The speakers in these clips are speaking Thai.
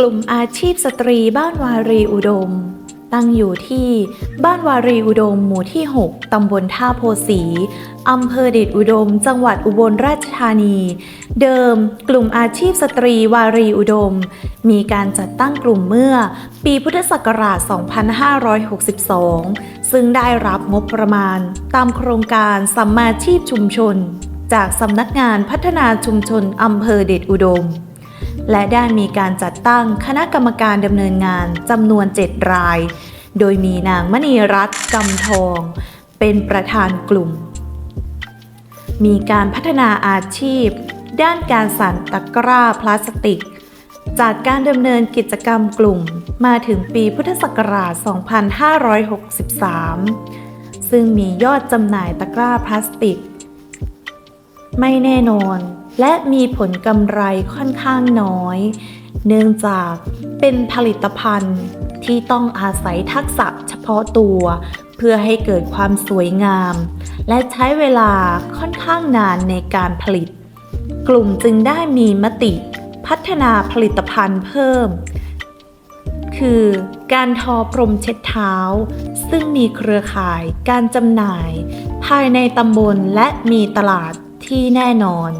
กลุ่มอาชีพสตรีบ้านวารีอุดม ตั้งอยู่ที่บ้านวารีอุดม หมู่ที่ 6 ตำบลท่าโพสีอำเภอเดชอุดม จังหวัดอุบลราชธานี เดิมกลุ่มอาชีพสตรีวารีอุดม มีการจัดตั้งกลุ่มเมื่อ ปีพุทธศักราช 2562 ซึ่งได้รับงบประมาณ ตามโครงการสัมมาชีพชุมชน จากสำนักงานพัฒนาชุมชนอำเภอเดชอุดม และได้มีการจัดตั้งคณะกรรมการดำเนินงานจำนวน 7 ราย โดยมีนางมณีรัตน์กำทอง เป็นประธานกลุ่ม มีการพัฒนาอาชีพ ด้านการสั่นตะกร้าพลาสติก จากการดำเนินกิจกรรมกลุ่มมาถึงปีพุทธศักราช 2563 ซึ่งมียอดจำหน่ายตะกร้าพลาสติก ไม่แน่นอน และมีผลกำไรค่อนข้างน้อย เนื่องจากเป็นผลิตภัณฑ์ที่ต้องอาศัยทักษะเฉพาะตัว เพื่อให้เกิดความสวยงาม และใช้เวลาค่อนข้างนานในการผลิต กลุ่มจึงได้มีมติพัฒนาผลิตภัณฑ์เพิ่ม คือการทอพรมเช็ดเท้า ซึ่งมีเครือข่ายการจำหน่าย ภายในตำบลและมีตลาดที่แน่นอน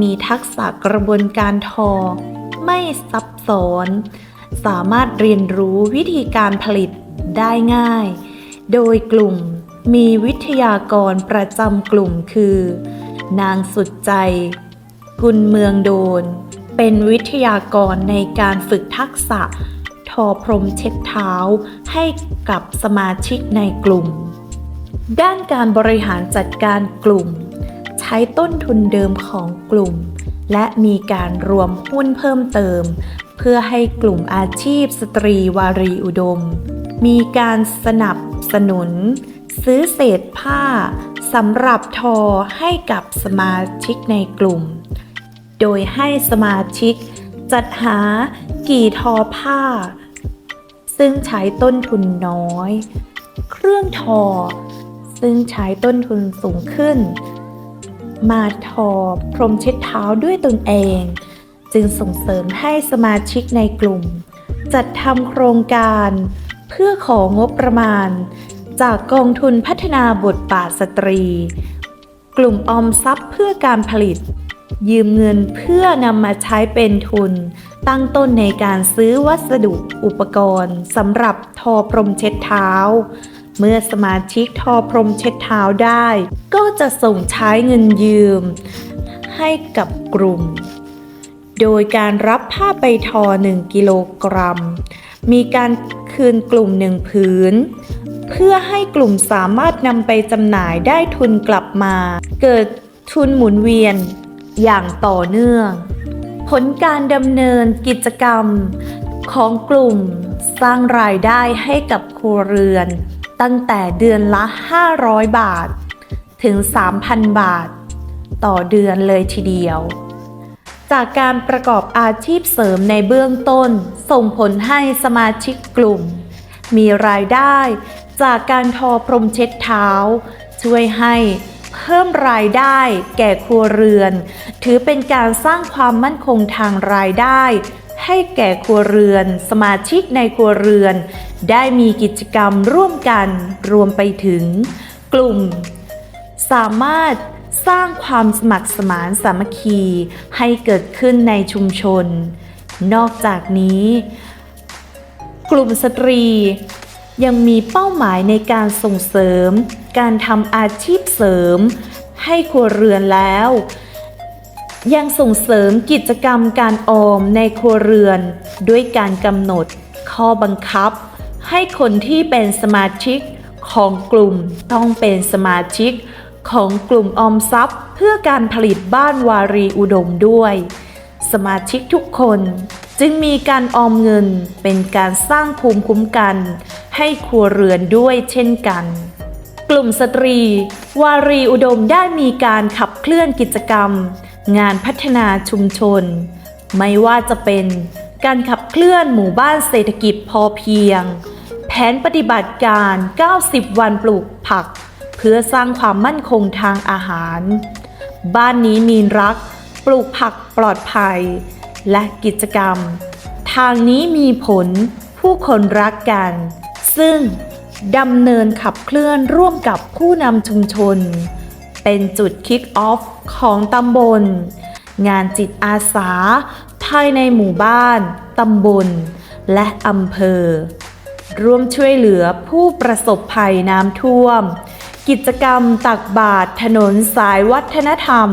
มีทักษะกระบวนการทอ ไม่ซับซ้อน สามารถเรียนรู้วิธีการผลิตได้ง่าย โดยกลุ่มมีวิทยากรประจำกลุ่มคือ นางสุดใจ กุลเมืองโดน เป็นวิทยากรในการฝึกทักษะ ทอพรมเช็ดเท้าให้กับสมาชิกในกลุ่ม ด้านการบริหารจัดการกลุ่ม ใช้ต้นทุนเดิมของกลุ่ม และมีการรวมหุ้นเพิ่มเติม เพื่อให้กลุ่มอาชีพสตรีวารีอุดม มีการสนับสนุน ซื้อเศษผ้าสำหรับทอให้กับสมาชิกในกลุ่ม โดยให้สมาชิกจัดหากี่ทอผ้า ซึ่งใช้ต้นทุนน้อย เครื่องทอ ซึ่งใช้ต้นทุนสูงขึ้น มาทอพรมเช็ดเท้าด้วยตนเอง จึงส่งเสริมให้สมาชิกในกลุ่ม จัดทำโครงการ เพื่อของบประมาณ จากกองทุนพัฒนาบทบาทสตรี กลุ่มออมทรัพย์เพื่อการผลิต ยืมเงินเพื่อนำมาใช้เป็นทุน ตั้งต้นในการซื้อวัสดุอุปกรณ์สำหรับทอพรมเช็ดเท้า เมื่อสมาชิกทอพรมเช็ดเท้าได้ ก็จะส่งใช้เงินยืม ให้กับกลุ่ม โดยการรับผ้าไปทอ 1 กิโลกรัม มีการคืนกลุ่มหนึ่งผืน เพื่อให้กลุ่มสามารถนำไปจำหน่ายได้ทุนกลับมา เกิดทุนหมุนเวียนอย่างต่อเนื่อง ผลการดำเนินกิจกรรมของกลุ่มสร้างรายได้ให้กับครัวเรือน ตั้งแต่เดือนละ 500 บาท ถึง 3,000 บาท ต่อเดือนเลยทีเดียว จากการประกอบอาชีพเสริมในเบื้องต้น ส่งผลให้สมาชิกกลุ่ม มีรายได้จากการทอพรมเช็ดเท้า ช่วยให้เพิ่มรายได้แก่ครัวเรือน ถือเป็นการสร้างความมั่นคงทางรายได้ ให้แก่ครัวเรือน สมาชิกในครัวเรือน ได้มีกิจกรรมร่วมกันรวมไปถึง กลุ่ม สามารถสร้างความสมัครสมานสามัคคี ให้เกิดขึ้นในชุมชน นอกจากนี้ กลุ่มสตรียังมีเป้าหมายในการส่งเสริม การทำอาชีพเสริม ให้ครัวเรือนแล้ว ยังส่งเสริมกิจกรรมการออมในครัวเรือน ด้วยการกำหนดข้อบังคับ ให้คนที่เป็นสมาชิกของกลุ่มต้องเป็นสมาชิกของกลุ่มออมทรัพย์ เพื่อการผลิตบ้านวารีอุดมด้วย สมาชิกทุกคนจึงมีการออมเงินเป็นการสร้างภูมิคุ้มกัน ให้ครัวเรือนด้วยเช่นกัน กลุ่มสตรี วารีอุดมได้มีการขับเคลื่อนกิจกรรม งานพัฒนาชุมชน ไม่ว่าจะเป็นการขับเคลื่อนหมู่บ้านเศรษฐกิจพอเพียง แผนปฏิบัติการ 90 วันปลูกผัก เพื่อสร้างความมั่นคงทางอาหาร บ้านนี้มีรัก ปลูกผักปลอดภัย และกิจกรรม ทางนี้มีผลผู้คนรักกัน ซึ่งดำเนินขับเคลื่อนร่วมกับผู้นำชุมชน เป็นจุดคิกออฟของตำบล งานจิตอาสา ภายในหมู่บ้าน ตำบล และอำเภอ ร่วมช่วยเหลือผู้ประสบภัยน้ำท่วม กิจกรรมตักบาตรถนนสายวัฒนธรรม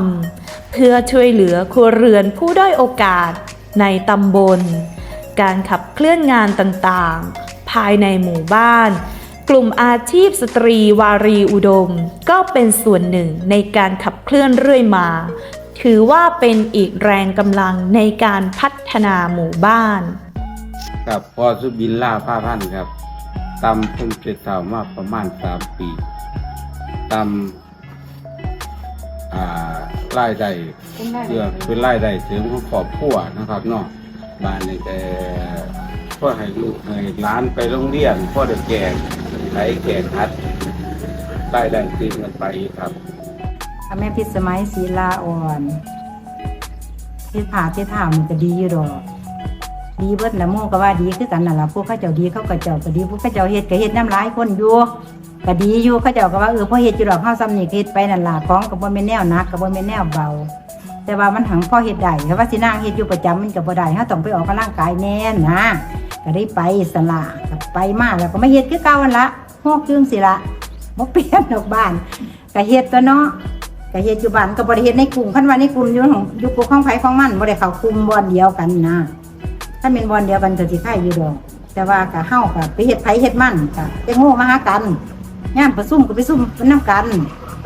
เพื่อช่วยเหลือครัวเรือนผู้ด้อยโอกาสในตำบล การขับเคลื่อนงานต่างๆ ภายในหมู่บ้าน กลุ่มอาชีพสตรีวารีอุดม ก็เป็นส่วนหนึ่งในการขับเคลื่อนเรื่อยมา ถือว่าเป็นอีกแรงกำลังในการพัฒนาหมู่บ้านครับพ่อสุบินล่าผ้าพันครับตำพุ่มเจ็ดเท่ามาประมาณสามปีตำอ่ได้เพื่อเป็นรายได้เสริมของครอบครัวนะครับเนาะบ้านนี่แต่พ่อให้ลูกให้หล้านไปโรงเรียนพ่อเด็กแก่ ไหลแก่คัดรายได้ติดกันไปครับแม่พิสมัยศีลาอ่อนที่ผ่าที่ถามมันก็ดีอยู่ดอกดีเบิดละหมู่ก็ว่าดีคือกันนั่นละพวกเขาเจ้าดีเขาก็เจ้าก็ดีพวกเขาเจ้าเฮ็ดก็เฮ็ดน้ำลายคนอยู่ก็ดีอยู่เขาเจ้าก็ว่าเออพอเฮ็ดอยู่ดอกเฮาซ้ำนี่เฮ็ดไปนั่นละของก็บ่แม่นแนวหนักก็บ่แม่นแนวเบา แต่ว่ามันหังพ่อเฮ็ดได้ถ้าะว่าสินางเฮ็ดอยู่ประจำมันก็บ่ได้เฮาต้องไปออกกำลังกายแน่นนะก็ได้ไปสละก็ไปมาแล้วก็ไมาเฮ็ดคือเก่าหั่นละ ฮอกจึงสิละบ่เปลี่ยนดอกบ้านก็เฮ็ดตัวเนาะก็เฮ็ดอยู่บ้านก็บ่ได้เฮ็ดในกลุ่มคันว่าในกลุ่มอยู่ของอยู่กลุ่มของไผของมันบ่ได้เข้ากลุ่มบ่อนเดียวกันนะถ้าเป็นบ่อนเดียวกันก็สิคายอยู่ดอกแต่ว่าก็เฮาก็ไปเฮ็ดไผเฮ็ดมันก็ไปโง่มาหากันยามประชุมก็ไปซุ่มกันนํกัน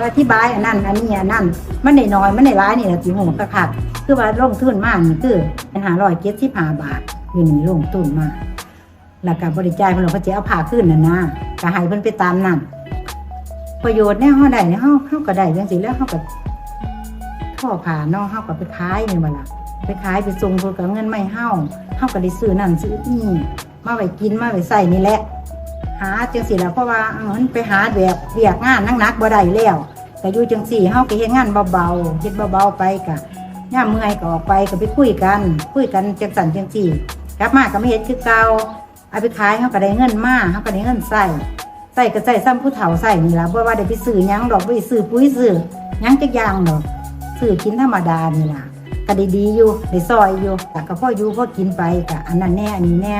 อธิบายอันนั้นอันนี้อันนั้นมันได้น้อยมันได้หลายนี่ล่ะสิฮู้คักคือว่าลงทุนมานี่คือเป็น575บาทอยู่นี่ลงทุนมาก แล้วก็บริจาคเพิ่นก็สิเอาผ้าคืนนั่นนะก็ให้เพิ่นไปตามนั้นประโยชน์เนี่ยเฮาได้เนี่ยเฮาเฮาก็ได้จังซี่แล้วเฮาก็ทอผ่าเนาะเฮาก็ไปขายนี่บ่ล่ะไปขายไปส่งเพิ่นก็เงินมาให้เฮาเฮาก็ได้ซื้อนั่นซื้อนี่มาไว้กินมาไว้ใส่นี่แหละ หาจังซี่ล่ะเพราะว่าเออมันไปหาแบบเรียกงานหนักๆบ่ได้แล้วก็อยู่จังซี่เฮาก็เฮ็ดงานเบาๆเฮ็ดเบาๆไปก็ยามเมื่อยก็ออกไปก็ไปคุยกัน คุยกันจังสั่นจังซี่ กลับมาก็ไม่เฮ็ดคือเก่า เอาไปขายเฮาก็ได้เงินมาเฮาก็ได้เงินใส่ใส่ก็ใส่ซ้ำผู้เฒ่าใส่นี่ล่ะบ่ว่าได้ไปซื้อยังดอกได้ซื้อปุ๋ยซื้อยังจักยางดอกซื้อกินธรรมดานี่ละก็ได้ดีอยู่ได้ซอยอยู่แต่ก็พ่ออยู่พ่อกินไปก็อันนั้นแน่อันนี้แน่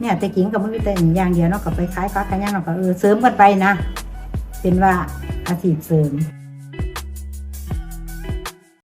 เนี่ยแต่กินก็บ่มีแต่อันอย่างเดียวเนาะก็ไปขายฟักกันหยังเนาะก็เออเสริมกันไปนะ เป็นว่าอาชีพเสริม